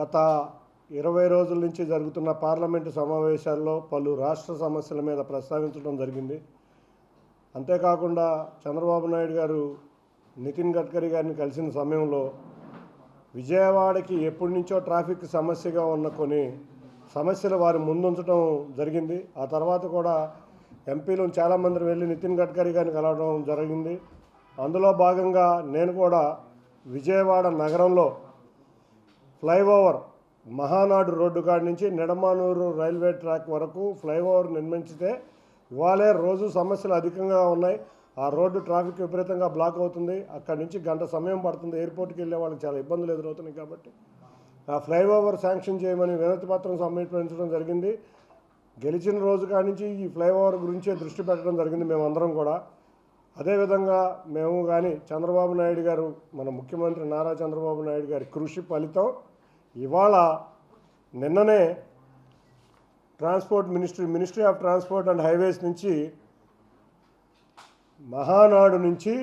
గత ఇరవై రోజుల నుంచి జరుగుతున్న పార్లమెంటు సమావేశాల్లో పలు రాష్ట్ర సమస్యల మీద ప్రస్తావించడం జరిగింది. అంతేకాకుండా చంద్రబాబు నాయుడు గారు నితిన్ గడ్కరీ గారిని కలిసిన సమయంలో విజయవాడకి ఎప్పటి నుంచో ట్రాఫిక్ సమస్యగా ఉన్న కొన్ని సమస్యలు వారి ముందుంచడం జరిగింది. ఆ తర్వాత కూడా ఎంపీలు చాలామంది వెళ్ళి నితిన్ గడ్కరీ గారిని కలవడం జరిగింది. అందులో భాగంగా నేను కూడా విజయవాడ నగరంలో ఫ్లైఓవర్ మహానాడు రోడ్డు కాడ నుంచి నిడమానూరు రైల్వే ట్రాక్ వరకు ఫ్లైఓవర్ నిర్మించితే ఇవాళే రోజు సమస్యలు అధికంగా ఉన్నాయి. ఆ రోడ్డు ట్రాఫిక్ విపరీతంగా బ్లాక్ అవుతుంది. అక్కడి నుంచి గంట సమయం పడుతుంది. ఎయిర్పోర్ట్కి వెళ్ళే వాళ్ళకి చాలా ఇబ్బందులు ఎదురవుతున్నాయి కాబట్టి. ఆ ఫ్లైఓవర్ శాంక్షన్ చేయమని వినతి పత్రం సమర్పించడం జరిగింది. గెలిచిన రోజు కాడి నుంచి ఈ ఫ్లైఓవర్ గురించే దృష్టి పెట్టడం జరిగింది మేమందరం కూడా. అదేవిధంగా మేము కానీ చంద్రబాబు నాయుడు గారు మన ముఖ్యమంత్రి నారా చంద్రబాబు నాయుడు గారి కృషి ఫలితం ఇవాళ నిన్ననే transport ministry ministry of transport and highways నుంచి మహానాడు నుంచి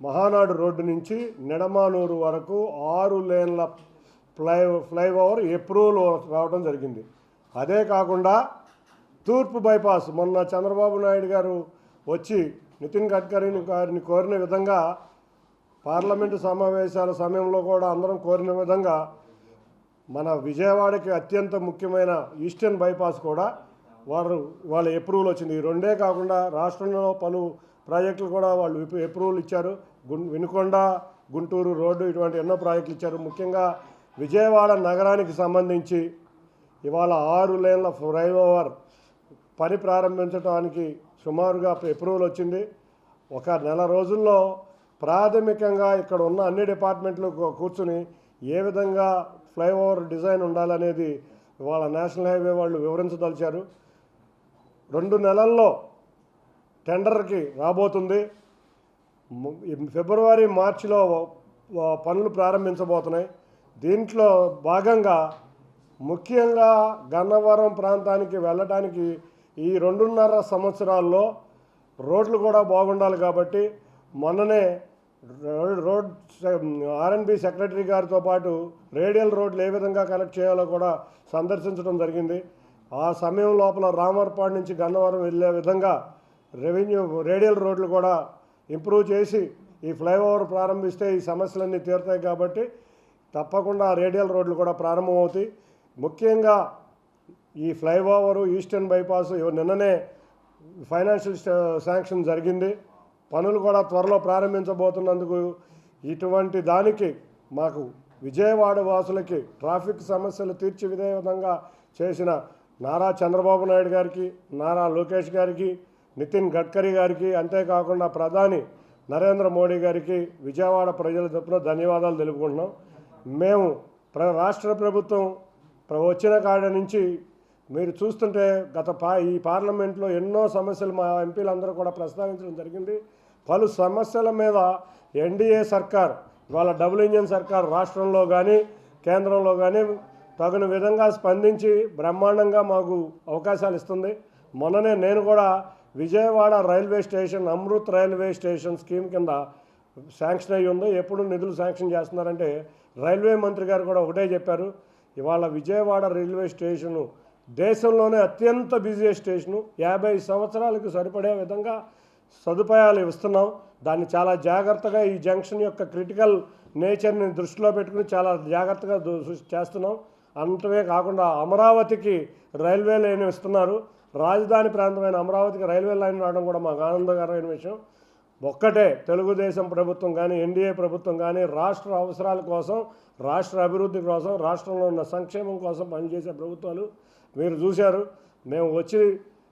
మహానాడు రోడ్డు నుంచి నిడమానూరు వరకు ఆరు లేన్ల ఫ్లై ఫ్లైఓవర్ అప్రూవల్ రావడం జరిగింది. అదే కాకుండా తూర్పు బైపాస్ మొన్న చంద్రబాబు నాయుడు గారు వచ్చి నితిన్ గడ్కరీని గారిని కోరిన విధంగా పార్లమెంటు సమావేశాల సమయంలో కూడా అందరం కోరిన విధంగా మన విజయవాడకి అత్యంత ముఖ్యమైన ఈస్టర్న్ బైపాస్ కూడా వారు వాళ్ళ అప్రూవల్ వచ్చింది. ఈ రెండే కాకుండా రాష్ట్రంలో పలు ప్రాజెక్టులు కూడా వాళ్ళు అప్రూవల్ ఇచ్చారు. వినుకొండ గుంటూరు రోడ్డు ఇటువంటి ఎన్నో ప్రాజెక్టులు ఇచ్చారు. ముఖ్యంగా విజయవాడ నగరానికి సంబంధించి ఇవాళ ఆరు లేన్ల ఫ్లైఓవర్ పని ప్రారంభించడానికి సుమారుగా అప్రూవల్ వచ్చింది. ఒక నెల రోజుల్లో ప్రాథమికంగా ఇక్కడ ఉన్న అన్ని డిపార్ట్మెంట్లు కూర్చుని ఏ విధంగా ఫ్లైఓవర్ డిజైన్ ఉండాలనేది వాళ్ళ నేషనల్ హైవే వాళ్ళు వివరించదలిచారు. రెండు నెలల్లో టెండర్కి రాబోతుంది. ఫిబ్రవరి మార్చిలో పనులు ప్రారంభించబోతున్నాయి. దీంట్లో భాగంగా ముఖ్యంగా గన్నవరం ప్రాంతానికి వెళ్ళటానికి ఈ రెండున్నర సంవత్సరాల్లో రోడ్లు కూడా బాగుండాలి కాబట్టి మొన్ననే రోడ్ రోడ్ ఆర్ఎన్బి సెక్రటరీ గారితో పాటు రేడియల్ రోడ్లు ఏ విధంగా కనెక్ట్ చేయాలో కూడా సందర్శించడం జరిగింది. ఆ సమయం లోపల రామర్పాడు నుంచి గన్నవరం వెళ్ళే విధంగా రెవెన్యూ రేడియల్ రోడ్లు కూడా ఇంప్రూవ్ చేసి ఈ ఫ్లైఓవర్ ప్రారంభిస్తే ఈ సమస్యలన్నీ తీరుతాయి కాబట్టి తప్పకుండా రేడియల్ రోడ్లు కూడా ప్రారంభమవుతాయి. ముఖ్యంగా ఈ ఫ్లైఓవరు ఈస్టర్న్ బైపాస్ నిన్ననే ఫైనాన్షియల్ శాంక్షన్ జరిగింది. పనులు కూడా త్వరలో ప్రారంభించబోతున్నందుకు ఇటువంటి దానికి మాకు విజయవాడ వాసులకి ట్రాఫిక్ సమస్యలు తీర్చి విదే విధంగా చేసిన నారా చంద్రబాబు నాయుడు గారికి నారా లోకేష్ గారికి నితిన్ గడ్కరీ గారికి అంతేకాకుండా ప్రధాని నరేంద్ర మోడీ గారికి విజయవాడ ప్రజల తరపున ధన్యవాదాలు తెలుపుకుంటున్నాం. మేము ప్ర రాష్ట్ర ప్రభుత్వం ప్ర- వచ్చిన కాడ నుంచి మీరు చూస్తుంటే గత పా ఈ పార్లమెంట్లో ఎన్నో సమస్యలు మా ఎంపీలందరూ కూడా ప్రస్తావించడం జరిగింది. పలు సమస్యల మీద ఎన్డీఏ సర్కార్ ఇవాళ డబుల్ ఇంజన్ సర్కార్ రాష్ట్రంలో కానీ కేంద్రంలో కానీ తగిన విధంగా స్పందించి బ్రహ్మాండంగా మాకు అవకాశాలు ఇస్తుంది. మొన్ననే నేను కూడా Vijayawada railway station Amrit railway station scheme కింద శాంక్షన్ అయ్యి ఉంది. ఎప్పుడు నిధులు శాంక్షన్ చేస్తున్నారంటే రైల్వే మంత్రి గారు కూడా ఒకటే చెప్పారు. ఇవాళ విజయవాడ రైల్వే స్టేషను దేశంలోనే అత్యంత బిజీ స్టేషను. యాభై సంవత్సరాలకు సరిపడే విధంగా సదుపాయాలు ఇస్తున్నాం దాన్ని చాలా జాగ్రత్తగా ఈ జంక్షన్ యొక్క క్రిటికల్ నేచర్ని దృష్టిలో పెట్టుకుని చాలా జాగ్రత్తగా చేస్తున్నాం అంతవే కాకుండా అమరావతికి రైల్వే లైన్ ఇస్తున్నారు. రాజధాని ప్రాంతమైన అమరావతికి రైల్వే లైన్ రావడం కూడా మాకు ఆనందకరమైన విషయం. ఒక్కటే తెలుగుదేశం ప్రభుత్వం కానీ ఎన్డీఏ ప్రభుత్వం కానీ రాష్ట్ర అవసరాల కోసం రాష్ట్ర అభివృద్ధి కోసం రాష్ట్రంలో ఉన్న సంక్షేమం కోసం పనిచేసే ప్రభుత్వాలు మీరు చూశారు. మేము వచ్చి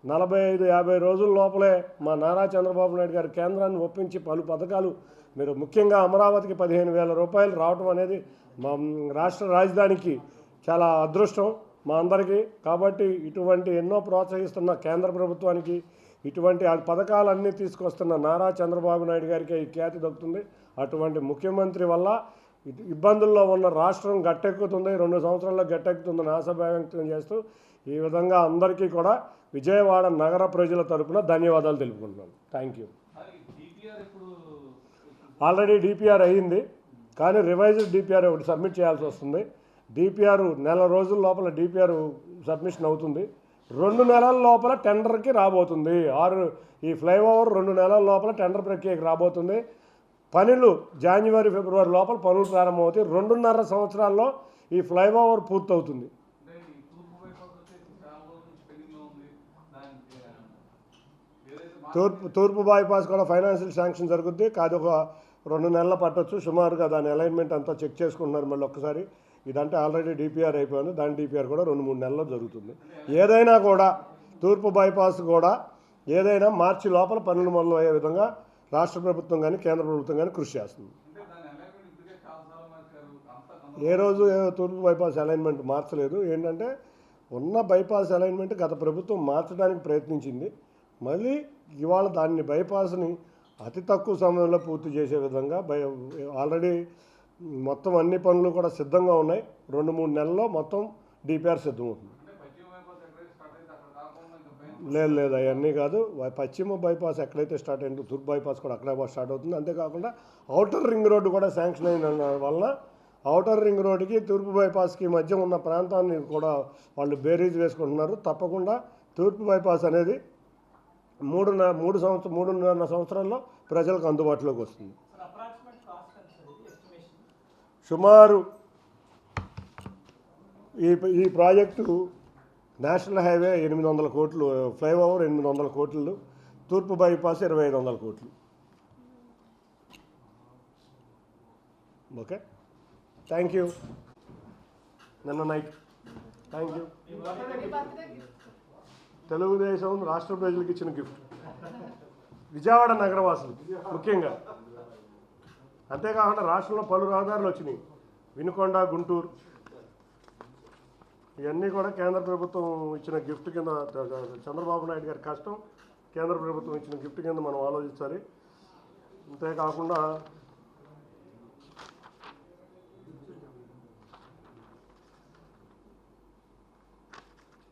నలభై ఐదు యాభై రోజుల లోపలే మా నారా చంద్రబాబు నాయుడు గారి కేంద్రాన్ని ఒప్పించి పలు పథకాలు మీరు ముఖ్యంగా అమరావతికి పదిహేను వేల రూపాయలు రావటం అనేది మా రాష్ట్ర రాజధానికి చాలా అదృష్టం మా అందరికీ. కాబట్టి ఇటువంటి ఎన్నో ప్రోత్సహిస్తున్న కేంద్ర ప్రభుత్వానికి ఇటువంటి ఆ పథకాలన్నీ తీసుకొస్తున్న నారా చంద్రబాబు నాయుడు గారికి ఈ ఖ్యాతి దక్కుతుంది. అటువంటి ముఖ్యమంత్రి వల్ల ఇబ్బందుల్లో ఉన్న రాష్ట్రం గట్టెక్కుతుంది రెండు సంవత్సరాల్లో గట్టెక్కుతుందని ఆశాభావం వ్యక్తం చేస్తూ ఈ విధంగా అందరికీ కూడా విజయవాడ నగర ప్రజల తరపున ధన్యవాదాలు తెలుపుకుంటున్నాను థ్యాంక్ యూ ఆల్రెడీ డిపిఆర్ అయ్యింది కానీ రివైజ్డ్ డిపిఆర్ ఒకటి సబ్మిట్ చేయాల్సి వస్తుంది. డిపిఆర్ నెల రోజుల లోపల డిపిఆర్ సబ్మిషన్ అవుతుంది. రెండు నెలల లోపల టెండర్కి రాబోతుంది. ఆరు ఈ ఫ్లైఓవర్ రెండు నెలల లోపల టెండర్ ప్రక్రియకి రాబోతుంది. పనులు జనవరి ఫిబ్రవరి లోపల పనులు ప్రారంభమవుతాయి. రెండున్నర సంవత్సరాల్లో ఈ ఫ్లైఓవర్ పూర్తవుతుంది. తూర్పు తూర్పు తూర్పు బైపాస్ కూడా ఫైనాన్షియల్ శాంక్షన్ జరుగుద్ది. కాదు ఒక రెండు నెలలు పట్టొచ్చు. సుమారుగా దాని అలైన్మెంట్ అంతా చెక్ చేసుకుంటున్నారు మళ్ళీ ఒక్కసారి. ఇదంటే ఆల్రెడీ డిపిఆర్ అయిపోయింది. దాని డిపిఆర్ కూడా రెండు మూడు నెలల్లో జరుగుతుంది. ఏదైనా కూడా తూర్పు బైపాస్ కూడా ఏదైనా మార్చి లోపల పనులు మొదలు అయ్యే విధంగా రాష్ట్ర ప్రభుత్వం కానీ కేంద్ర ప్రభుత్వం కానీ కృషి చేస్తుంది. ఏ రోజు తూర్పు బైపాస్ అలైన్మెంట్ మార్చలేదు. ఏంటంటే ఉన్న బైపాస్ అలైన్మెంట్ గత ప్రభుత్వం మార్చడానికి ప్రయత్నించింది. మళ్ళీ ఇవాళ దాన్ని బైపాస్ని అతి తక్కువ సమయంలో పూర్తి చేసే విధంగా బై ఆల్రెడీ మొత్తం అన్ని పనులు కూడా సిద్ధంగా ఉన్నాయి. రెండు మూడు నెలల్లో మొత్తం డిపిఆర్ సిద్ధమవుతుంది అంటే పశ్చిమ బైపాస్ ఎక్కడైతే స్టార్ట్ అయితే అక్కడ కాకుండా ఇంకా పైన లేదు లేదు అవన్నీ కాదు. పశ్చిమ బైపాస్ ఎక్కడైతే స్టార్ట్ అయిందో తూర్పు బైపాస్ కూడా అక్కడే స్టార్ట్ అవుతుంది. అంతేకాకుండా అవుటర్ రింగ్ రోడ్డు కూడా శాంక్షన్ అయిన వలన అవుటర్ రింగ్ రోడ్డుకి తూర్పు బైపాస్కి మధ్య ఉన్న ప్రాంతాన్ని కూడా వాళ్ళు బేరీజ్ వేసుకుంటున్నారు. తప్పకుండా తూర్పు బైపాస్ అనేది మూడు మూడు సంవత్సరం మూడున్నర సంవత్సరాల్లో ప్రజలకు అందుబాటులోకి వస్తుంది. సుమారు ఈ ఈ ప్రాజెక్టు నేషనల్ హైవే ఎనిమిది వందల కోట్లు ఫ్లైఓవర్ ఎనిమిది వందల కోట్లు తూర్పు బైపాస్ ఇరవై ఐదు వందల కోట్లు. ఓకే? థ్యాంక్ యూ నిన్న నైట్ థ్యాంక్ యూ తెలుగుదేశం రాష్ట్ర ప్రజలకు ఇచ్చిన గిఫ్ట్ విజయవాడ నగరవాసులు ముఖ్యంగా. అంతేకాకుండా రాష్ట్రంలో పలు రహదారులు వచ్చినాయి. వినుకొండ గుంటూరు. ఇవన్నీ కూడా కేంద్ర ప్రభుత్వం ఇచ్చిన గిఫ్ట్ కింద చంద్రబాబు నాయుడు గారి కష్టం కేంద్ర ప్రభుత్వం ఇచ్చిన గిఫ్ట్ కింద మనం ఆలోచించాలి. అంతేకాకుండా